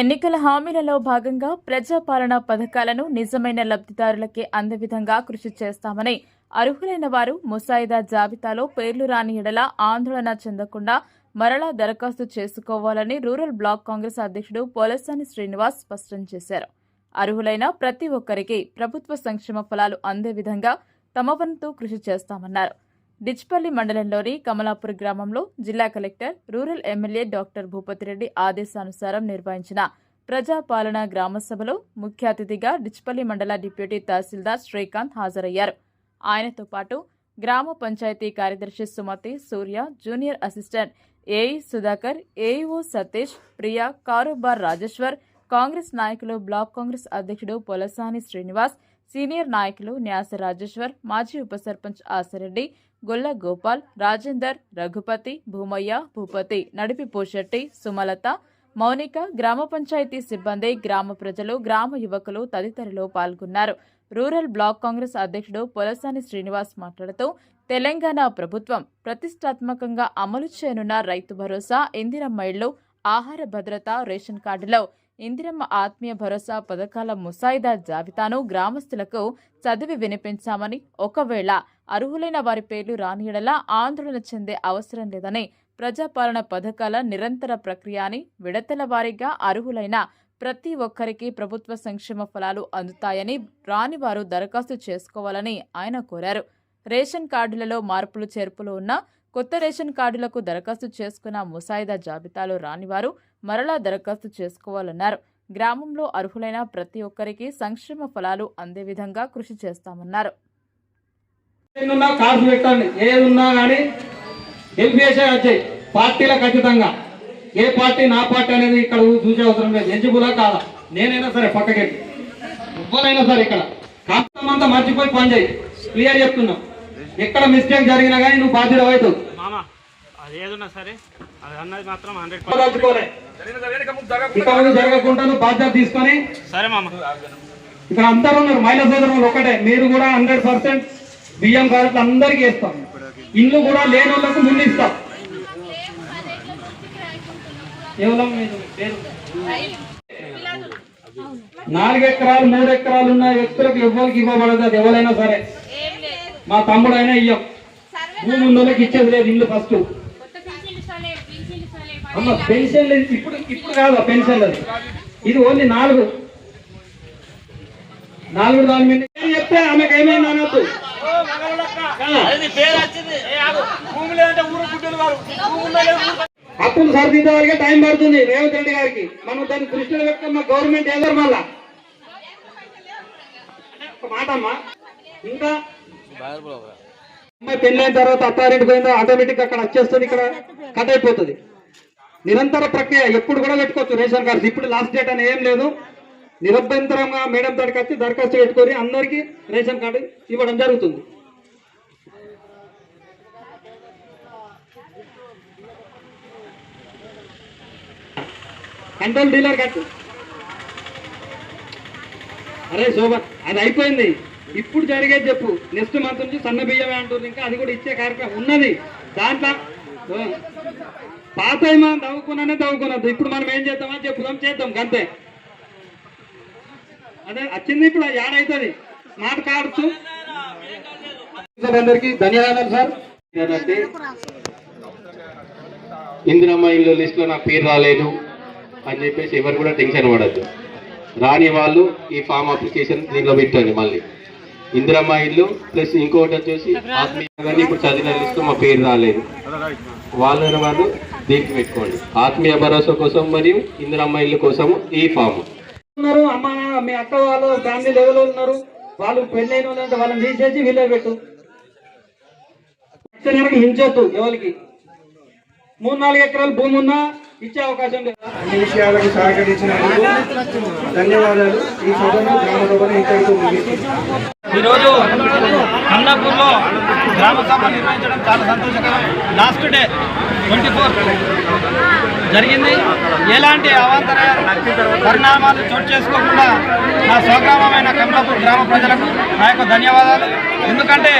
ఎన్నికల హామీలలో భాగంగా ప్రజాపాలన పథకాలను నిజమైన లబ్ధిదారులకే అందే విధంగా కృషి చేస్తామని అర్హులైన వారు ముసాయిదా జాబితాలో పేర్లు రాని ఎడల ఆందోళన చెందకుండా మరలా దరఖాస్తు చేసుకోవాలని రూరల్ బ్లాక్ కాంగ్రెస్ అధ్యక్షుడు పోలసాని శ్రీనివాస్ స్పష్టం చేశారు. అర్హులైన ప్రతి ఒక్కరికి ప్రభుత్వ సంక్షేమ ఫలాలు అందే విధంగా తమ వంతు కృషి చేస్తామన్నారు. డిచ్పల్లి మండలంలోని కమలాపూర్ గ్రామంలో జిల్లా collector rural MLA doctor Bhupathireddy ఆదేశానుసారం నిర్వహించిన ప్రజాపాలన గ్రామ సభలో ముఖ్య అతిథిగా డిచ్పల్లి మండల డిప్యూటీ తహసీల్దార్ శ్రీకాంత్ హాజరయ్యారు. ఆయనతో పాటు గ్రామ పంచాయతీ కార్యదర్శి Sumathi Surya junior assistant AE Sudhakar AEO Satish Priya కారుబార్ Rajeshwar Congress నాయకులు బ్లాక్ కాంగ్రెస్ అధ్యక్షుడు పొలసాని శ్రీనివాస్ సీనియర్ నాయకులు న్యాస రాజేశ్వర్ మాజీ ఉప సర్పంచ్ ఆసిరెడ్డి గొల్ల గోపాల్ రాజేందర్ రఘుపతి భూమయ్య భూపతి నడిపి పోషెట్టి సుమలత మౌనిక గ్రామ పంచాయతీ సిబ్బంది గ్రామ ప్రజలు గ్రామ యువకులు తదితరులు పాల్గొన్నారు. రూరల్ బ్లాక్ కాంగ్రెస్ అధ్యక్షుడు పొలసాని శ్రీనివాస్ మాట్లాడుతూ తెలంగాణ ప్రభుత్వం ప్రతిష్టాత్మకంగా అమలు చేయనున్న రైతు భరోసా ఇందిరమ్మ ఇళ్ళు ఆహార భద్రత రేషన్ కార్డులో ఇందిరమ్మ ఆత్మీయ భరోసా పథకాల ముసాయిదా జాబితాను గ్రామస్తులకు చదివి వినిపించామని ఒకవేళ అర్హులైన వారి పేర్లు రానియడలా ఆందోళన చెందే అవసరం లేదని ప్రజాపాలన పథకాల నిరంతర ప్రక్రియ అని విడతల వారీగా అర్హులైన ప్రతి ఒక్కరికి ప్రభుత్వ సంక్షేమ ఫలాలు అందుతాయని రాని వారు దరఖాస్తు చేసుకోవాలని ఆయన కోరారు. రేషన్ కార్డులలో మార్పులు చేర్పులు ఉన్న కొత్త రేషన్ కార్డులకు దరఖాస్తు చేసుకున్న ముసాయిదా జాబితాలో రానివారు మరలా దరఖాస్తు చేసుకోవాలన్నారు. గ్రామంలో అర్హులైన ప్రతి ఒక్కరికి సంక్షేమ ఫలాలు అందే విధంగా కృషి చేస్తామన్నారు. కానీ పార్టీల ఖచ్చితంగా. ఏ పార్టీ నా పార్టీ అనేది ఇక్కడ చూసే అవసరం లేదు. ఎలిజిబులా కాదా? నేనైనా సరే పక్కకెళ్ళి. ఎవరైనా సరే ఇక్కడ. కాస్త మర్చిపోయి పని చేయి. క్లియర్ చెప్తున్నాం. ఎక్కడ మిస్టేక్ జరిగినా కానీ నువ్వు బాధ్యత అవుతావు మామ అది ఏదున్నా సరే అది అన్నది మాత్రం హండ్రెడ్ తలుచుకోలే. ఇక ముందు జరగకుండా నువ్వు బాధ్యత తీసుకొని సరే మామ. ఇక్కడ అందరూ ఉన్నారు మహిళా సోదరులు ఒకటే మీరు కూడా హండ్రెడ్ పర్సెంట్ బియ్యం కార్డులు అందరికీ ఇస్తాం ఇల్లు కూడా లేని వాళ్ళకు ముందు ఇస్తాం. కేవలం మీరు పేరు? నాలుగు ఎకరాలు మూడు ఎకరాలు ఉన్న వ్యక్తులకు ఎవరికి ఇవ్వబడదు అది ఎవరైనా సరే. మా తమ్ముడైనా ఇయ్యం. భూమి ఉన్న వాళ్ళకి ఇచ్చేది లేదు ఇల్లు ఫస్ట్. అమ్మ పెన్షన్ ఇప్పుడు ఇప్పుడు కాదు పెన్షన్ లేదు ఇది ఓన్లీ నాలుగు. నాలుగు దాని మీద చెప్తే ఆమెకు ఏమైంది అనొద్దు? అప్పులు సరిదిద్దే వరకే టైం పడుతుంది. రేవంత్ రెడ్డి గారికి. మనం దాన్ని దృష్టిలో పెట్టుకుని మా గవర్నమెంట్ ఏదో మళ్ళా. ఒక మాట అమ్మా ఇంకా అమ్మాయి పెళ్ళైన తర్వాత అత్తారింటి పోయిందో ఆటోమేటిక్ అక్కడ వచ్చేస్తుంది ఇక్కడ కట్ అయిపోతుంది. నిరంతర ప్రక్రియ ఎప్పుడు కూడా పెట్టుకోవచ్చు. రేషన్ కార్డ్స్ ఇప్పుడు లాస్ట్ డేట్ అని ఏం లేదు. నిరభ్యంతరంగా మేడం దగ్గరికి వచ్చి దరఖాస్తు పెట్టుకొని అందరికీ రేషన్ కార్డు ఇవ్వడం జరుగుతుంది. కంట్రోల్ డీలర్ కట్టు అరే శోభన్ అది అయిపోయింది. ఇప్పుడు జరిగేది చెప్పు. నెక్స్ట్ మంత్ నుంచి సన్న బియ్యమే అంటుంది ఇంకా అది కూడా ఇచ్చే కార్యక్రమం ఉన్నది. దాంట్లో పాత ఏమో తవ్వుకున్నానే తవ్వుకున్నది. ఇప్పుడు మనం ఏం చేద్దామని చెప్పుదాం చేద్దాం. అంతే అదే వచ్చింది ఇప్పుడు యాడైతుంది. స్మార్ట్ కార్డ్స్ ధన్యవాదాలు సార్. ఇందిరమ్మ ఇల్లు లిస్ట్లో నా పేరు రాలేదు అని చెప్పేసి ఎవరు కూడా టెన్షన్ పడద్దు. రాని వాళ్ళు ఈ ఫామ్ అప్లికేషన్ దీంట్లో పెట్టండి మళ్ళీ. ఇందిరమ్మ ఇల్లు ప్లస్ ఇంకోటి వచ్చేసి ఆత్మీయ కానీ ఇప్పుడు చదివిన మా పేరు రాలేదు. వాళ్ళని వాళ్ళు దీనికి పెట్టుకోండి. ఆత్మీయ భరోసా కోసం మరియు ఇందిరమ్మ ఇల్లు కోసం ఈ ఫామ్. ఉన్నారు అమ్మ మీ అక్క వాళ్ళు ఫ్యామిలీ లెవెల్ ఉన్నారు. వాళ్ళు పెళ్ళైన వాళ్ళు అంటే వాళ్ళని తీసేసి వీళ్ళే పెట్టు. హించొద్దు ఎవరికి. మూడు నాలుగు ఎకరాలు భూమి ఉన్నా ఇచ్చే అవకాశం లేదు. అన్ని విషయాలకు సహకరించినందుకు ధన్యవాదాలు. ఈ సభను గ్రామ సభను ఇంతటితో ఈరోజు అన్నాపూర్లో గ్రామ సభ నిర్వహించడం చాలా సంతోషకరం. లాస్ట్ డే ట్వంటీ ఫోర్ జరిగింది. ఎలాంటి అవాంతర పరిణామాలు చోటు చేసుకోకుండా నా స్వగ్రామమైన కమలాపూర్ గ్రామ ప్రజలకు నా యొక్క ధన్యవాదాలు. ఎందుకంటే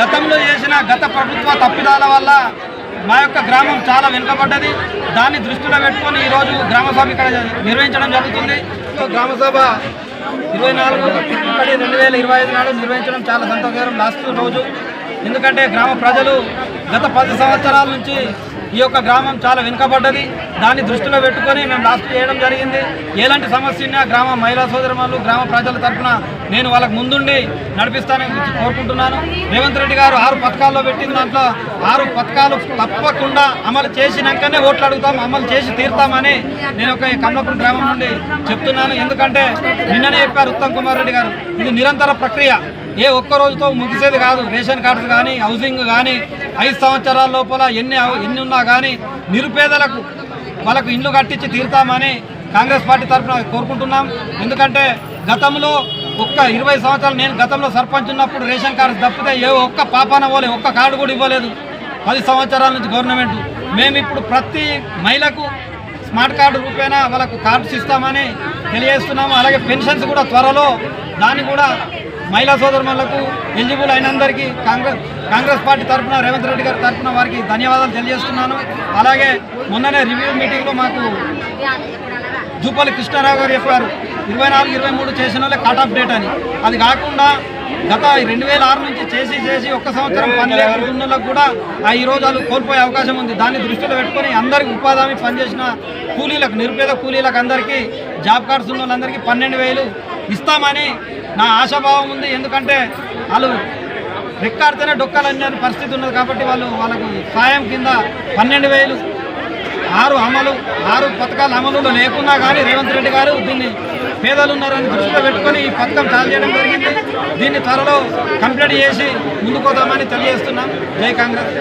గతంలో చేసిన గత ప్రభుత్వ తప్పిదాల వల్ల మా యొక్క గ్రామం చాలా వెనుకబడ్డది. దాన్ని దృష్టిలో పెట్టుకొని ఈరోజు గ్రామసభ ఇక్కడ నిర్వహించడం జరుగుతుంది. గ్రామసభ ఇరవై నాలుగు ఒకటి రెండు వేల ఇరవై ఐదు నాడు నిర్వహించడం చాలా సంతోషకరం లాస్ట్ రోజు. ఎందుకంటే గ్రామ ప్రజలు గత పది సంవత్సరాల నుంచి ఈ యొక్క గ్రామం చాలా వెనుకబడ్డది. దాన్ని దృష్టిలో పెట్టుకొని మేము లాస్ట్ చేయడం జరిగింది. ఎలాంటి సమస్య ఉన్నా గ్రామ మహిళా సోదరులు గ్రామ ప్రజల తరఫున నేను వాళ్ళకు ముందుండి నడిపిస్తానని కోరుకుంటున్నాను. రేవంత్ రెడ్డి గారు ఆరు పథకాల్లో పెట్టిన దాంట్లో ఆరు పథకాలు తప్పకుండా అమలు చేసినాకనే ఓట్లు అడుగుతాం అమలు చేసి తీరుతామని నేను ఒక కమలాపురం గ్రామం నుండి చెప్తున్నాను. ఎందుకంటే నిన్ననే చెప్పారు ఉత్తమ్ కుమార్ రెడ్డి గారు. ఇది నిరంతర ప్రక్రియ. ఏ ఒక్క రోజుతో ముగిసేది కాదు. రేషన్ కార్డ్స్ కానీ హౌసింగ్ కానీ ఐదు సంవత్సరాల లోపల ఎన్ని ఎన్ని ఉన్నా కానీ నిరుపేదలకు వాళ్ళకు ఇండ్లు కట్టించి తీరుతామని కాంగ్రెస్ పార్టీ తరఫున కోరుకుంటున్నాం. ఎందుకంటే గతంలో ఒక్క ఇరవై సంవత్సరాలు నేను గతంలో సర్పంచ్ ఉన్నప్పుడు రేషన్ కార్డు తప్పితే ఏ ఒక్క పాపాన పోలే ఒక్క కార్డు కూడా ఇవ్వలేదు. పది సంవత్సరాల నుంచి గవర్నమెంట్. మేము ఇప్పుడు ప్రతి మహిళకు స్మార్ట్ కార్డు రూపేణా వాళ్ళకు కార్డ్స్ ఇస్తామని తెలియజేస్తున్నాము. అలాగే పెన్షన్స్ కూడా త్వరలో దాన్ని కూడా మహిళా సోదరులకు ఎలిజిబుల్ అయినందరికీ కాంగ్రెస్ కాంగ్రెస్ పార్టీ తరఫున రేవంత్ రెడ్డి గారి తరఫున వారికి ధన్యవాదాలు తెలియజేస్తున్నాను. అలాగే మొన్ననే రివ్యూ మీటింగ్లో మాకు జూపల్లి కృష్ణారావు గారు చెప్పారు ఇరవై నాలుగు ఇరవై మూడు చేసిన వాళ్ళే కట్ ఆఫ్ డేట్ అని. అది కాకుండా గత రెండు వేల ఆరు నుంచి చేసి చేసి ఒక్క సంవత్సరం పని లేకుండా కూడా ఆ ఈ రోజు కోల్పోయే అవకాశం ఉంది. దాన్ని దృష్టిలో పెట్టుకొని అందరికి ఉపాధి హామీ పనిచేసిన కూలీలకు నిరుపేద కూలీలకు అందరికీ జాబ్ కార్డ్స్ ఉన్న వాళ్ళందరికీ పన్నెండు వేలు ఇస్తామని నా ఆశాభావం ఉంది. ఎందుకంటే వాళ్ళు రెక్కాడితేనే డొక్కాలని పరిస్థితి ఉన్నది కాబట్టి వాళ్ళు వాళ్ళకు సాయం కింద పన్నెండు వేలు ఆరు అమలు ఆరు పథకాల అమలులో లేకున్నా కానీ రేవంత్ రెడ్డి గారు దీన్ని పేదలు ఉన్నారని దృష్టిలో పెట్టుకొని ఈ పథకం చాలు చేయడం జరిగింది. దీన్ని త్వరలో కంప్లీట్ చేసి ముందుకోదామని తెలియజేస్తున్నాం. జై కాంగ్రెస్.